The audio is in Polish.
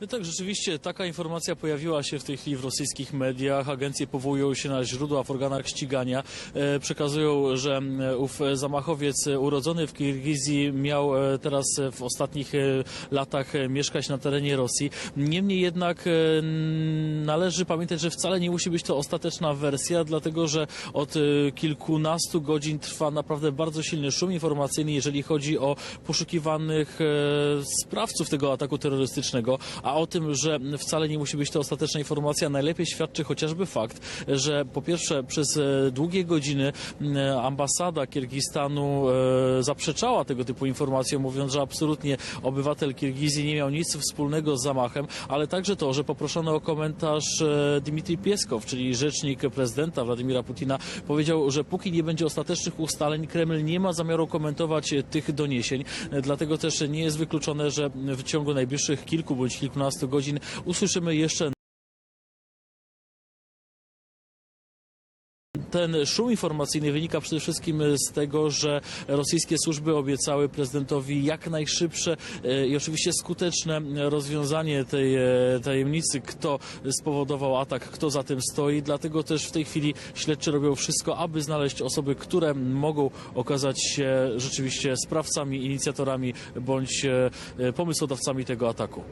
Tak, rzeczywiście taka informacja pojawiła się w tej chwili w rosyjskich mediach. Agencje powołują się na źródła w organach ścigania. E, Przekazują, że m, ów zamachowiec e, urodzony w Kirgizji miał e, teraz e, w ostatnich e, latach e, mieszkać na terenie Rosji. Niemniej jednak e, należy pamiętać, że wcale nie musi być to ostateczna wersja, dlatego że od e, kilkunastu godzin trwa naprawdę bardzo silny szum informacyjny, jeżeli chodzi o poszukiwanych e, sprawców tego ataku terrorystycznego, a o tym, że wcale nie musi być to ostateczna informacja, najlepiej świadczy chociażby fakt, że po pierwsze przez e, długie godziny m, ambasada Kirgistanu e, zaprzeczała tego typu informacjom, mówiąc, że absolutnie obywatel Kirgizji nie miał nic wspólnego z zamachem, ale także to, że poproszono o komentarz e, Dmitrij Pieskow, czyli rzecznik prezydenta Władimira Putina, powiedział, że póki nie będzie ostatecznych ustaleń, Kreml nie ma zamiaru komentować e, tych doniesień. E, Dlatego też nie jest wykluczone, że w ciągu najbliższych kilku bądź kilkunastu godzin usłyszymy jeszcze ten szum informacyjny wynika przede wszystkim z tego, że rosyjskie służby obiecały prezydentowi jak najszybsze e, i oczywiście skuteczne rozwiązanie tej e, tajemnicy, kto spowodował atak, kto za tym stoi. Dlatego też w tej chwili śledczy robią wszystko, aby znaleźć osoby, które mogą okazać się rzeczywiście sprawcami, inicjatorami bądź e, pomysłodawcami tego ataku.